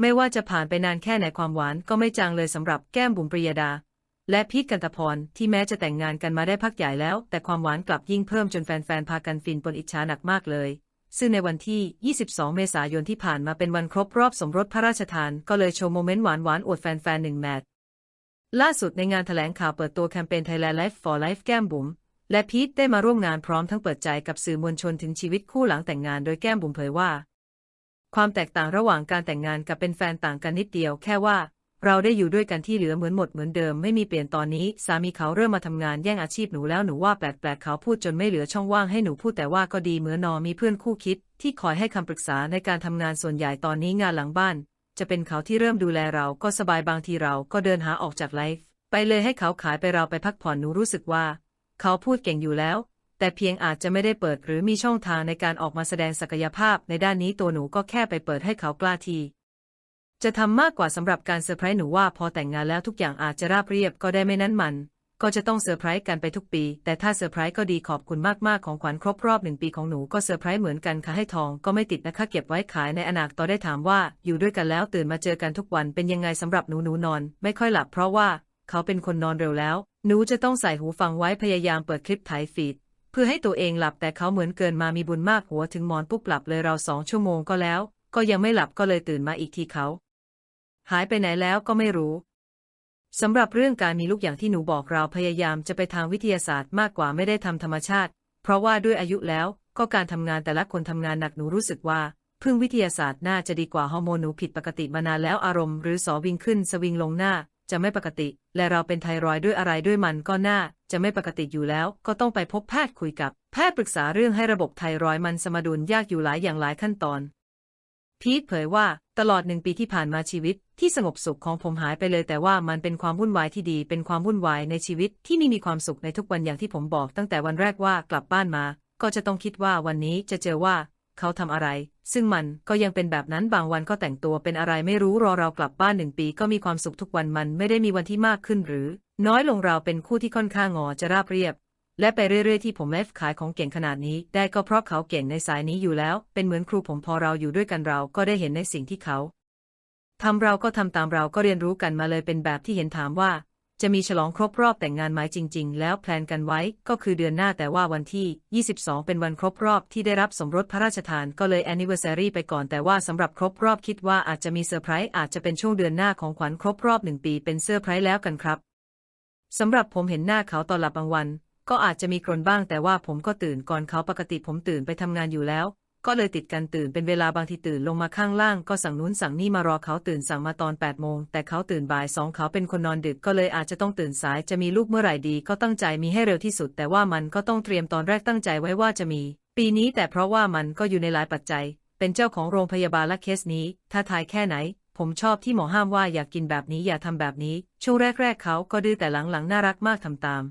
ไม่ว่าจะผ่านไปนานแค่ไหนความหวานก็ไม่จางเลยสำหรับแก้มบุ๋มปริยดา และพีทกันตพรที่แม้จะแต่งงานกันมาได้พักใหญ่แล้ว แต่ความหวานกลับยิ่งเพิ่มจนแฟนๆพากันฟินปนอิจฉาหนักมากเลย ซึ่งในวันที่ 22 เมษายนที่ผ่านมาเป็นวันครบรอบสมรสพระราชทาน ก็เลยโชว์โมเมนต์หวานๆอวดแฟนๆหนึ่งแมตช์ล่าสุดในงานแถลงข่าวเปิดตัวแคมเปญ Thailand Life for Life แก้มบุ๋มและพีทได้มาร่วมงานพร้อมทั้งเปิดใจกับสื่อมวลชนถึงชีวิตคู่หลังแต่งงานโดยแก้มบุ๋มเผยว่า ความแตกต่างระหว่างการแต่งงานกับเป็นแฟนต่างกันนิดเดียว แค่ว่า เราได้อยู่ด้วยกันที่เหลือเหมือนหมดเหมือนเดิมไม่มีเปลี่ยนตอนนี้สามีเขาเริ่มมาทำงานแย่งอาชีพหนูแล้วหนูว่าแปลกๆเขาพูดจนไม่เหลือช่องว่างให้หนูพูดแต่ว่าก็ดีเหมือนนอมีเพื่อนคู่คิด ที่คอยให้คำปรึกษาในการทำงานส่วนใหญ่ตอนนี้งานหลังบ้าน จะเป็นเขาที่เริ่มดูแลเราก็สบายบางทีเราก็เดินหาออกจากไลฟ์ไปเลยให้เขาขายไปเราไปพักผ่อนหนูรู้สึกว่า เขาพูดเก่งอยู่แล้ว แต่เพียงอาจจะไม่ได้เปิดหรือมีช่องทางในการออกมาแสดงศักยภาพในด้านนี้ตัวหนูก็แค่ไปเปิดให้เขากล้าที จะทำมากกว่าสำหรับการเซอร์ไพรส์หนูว่าพอแต่งงานแล้วทุกอย่างอาจจะราบเรียบก็ได้ไม่นั้นมัน ก็จะต้องเซอร์ไพรส์กันไปทุกปี แต่ถ้าเซอร์ไพรส์ก็ดีขอบคุณมากๆของขวัญครบรอบหนึ่งปีของหนูก็เซอร์ไพรส์เหมือนกันค่ะให้ทองก็ไม่ติดนะคะเก็บไว้ขายในอนาคตต่อได้ถามว่า อยู่ด้วยกันแล้วตื่นมาเจอกันทุกวันเป็นยังไงสำหรับหนูหนูนอน ไม่ค่อยหลับเพราะว่าเขาเป็นคนนอนเร็วแล้ว หนูจะต้องใส่หูฟังไว้พยายามเปิดคลิปถ่ายฟีด เพื่อให้ตัวเองหลับแต่เขาเหมือนเกินมามีบุญมากหัวถึงหมอนปุ๊บหลับเลยเราสองชั่วโมงก็แล้ว ก็ยังไม่หลับก็เลยตื่นมาอีกทีเขา หายไปไหนแล้วก็ไม่รู้สำหรับเรื่องการมีลูกอย่างที่หนูบอกเราพยายามจะไปทางวิทยาศาสตร์มากกว่าไม่ได้ทำธรรมชาติ เพราะว่าด้วยอายุแล้วก็การทำงานแต่ละคนทำงานหนักหนูรู้สึกว่าพึ่งวิทยาศาสตร์น่าจะดีกว่าฮอร์โมนหนูผิดปกติมานานแล้วอารมณ์หรือสอวิงขึ้นสวิงลงหน้า จะไม่ปกติ และเราเป็นไทรอยด์ด้วยอะไรด้วยมันก็น่า จะไม่ปกติอยู่แล้ว ก็ต้องไปพบแพทย์คุยกับ แพทย์ปรึกษาเรื่องให้ระบบไทรอยด์มันสมดุลยากอยู่หลายอย่างหลายขั้นตอน พีทเผยว่าตลอดหนึ่งปีที่ผ่านมาชีวิต ที่สงบสุขของผมหายไปเลย แต่ว่ามันเป็นความวุ่นวายที่ดีเป็นความวุ่นวายในชีวิตที่ไม่มีความสุขในทุกวันอย่างที่ผมบอกตั้งแต่วันแรกว่ากลับบ้านมา ก็จะต้องคิดว่าวันนี้จะเจอว่า เขาทำอะไร ซึ่งมันก็ยังเป็นแบบนั้นบางวันก็แต่งตัวเป็นอะไรไม่รู้รอเรากลับบ้านหนึ่งปีก็มีความสุขทุกวันมันไม่ได้มีวันที่มากขึ้นหรือ น้อยลงเราเป็นคู่ที่ค่อนข้างงอจะราบเรียบ และไปเรื่อยๆที่ผมเลฟขายของเก่งขนาดนี้ ได้ก็เพราะเขาเก่งในสายนี้อยู่แล้ว เป็นเหมือนครูผมพอเราอยู่ด้วยกันเราก็ได้เห็นในสิ่งที่เขาทำเราก็ทำตามเราก็เรียนรู้กันมาเลยเป็นแบบที่เห็นถามว่า จะมีฉลองครบรอบแต่งงานไหมจริง ๆ แล้วแพลนกันไว้ก็คือเดือนหน้าแต่ว่าวันที่ 22 เป็นวันครบรอบที่ได้รับสมรสพระราชทานก็เลย anniversary ไปก่อนแต่ว่าสำหรับครบรอบคิดว่าอาจจะมีเซอร์ไพรส์อาจจะเป็นช่วงเดือนหน้าของขวัญครบรอบหนึ่งปีเป็นเซอร์ไพรส์แล้วกันครับสำหรับผมเห็นหน้าเขาตอนหลับบางวัน ก็อาจจะมีกรนบ้างแต่ว่าผมก็ตื่นก่อนเขาปกติผมตื่นไปทำงานอยู่แล้ว ก็เลยติดกันตื่นเป็นเวลาบางทีตื่นลงมาข้างล่างก็สั่งนู้นสั่งนี่มารอเขาตื่นสั่งมาตอน8โมงแต่เขาตื่นบ่ายสองเขาเป็นคนนอนดึกก็เลยอาจจะต้องตื่นสายจะมีลูกเมื่อไหร่ดีก็ตั้งใจมีให้เร็วที่สุด แต่ว่ามันก็ต้องเตรียมตอนแรกตั้งใจไว้ว่าจะมี ปีนี้แต่เพราะว่ามันก็อยู่ในหลายปัจจัย เป็นเจ้าของโรงพยาบาลและเคสนี้ ถ้าทายแค่ไหน ผมชอบที่หมอห้ามว่าอยากกินแบบนี้อย่าทำแบบนี้ ช่วงแรก ๆ เขาก็ดื้อแต่หลังๆน่ารักมากทำตาม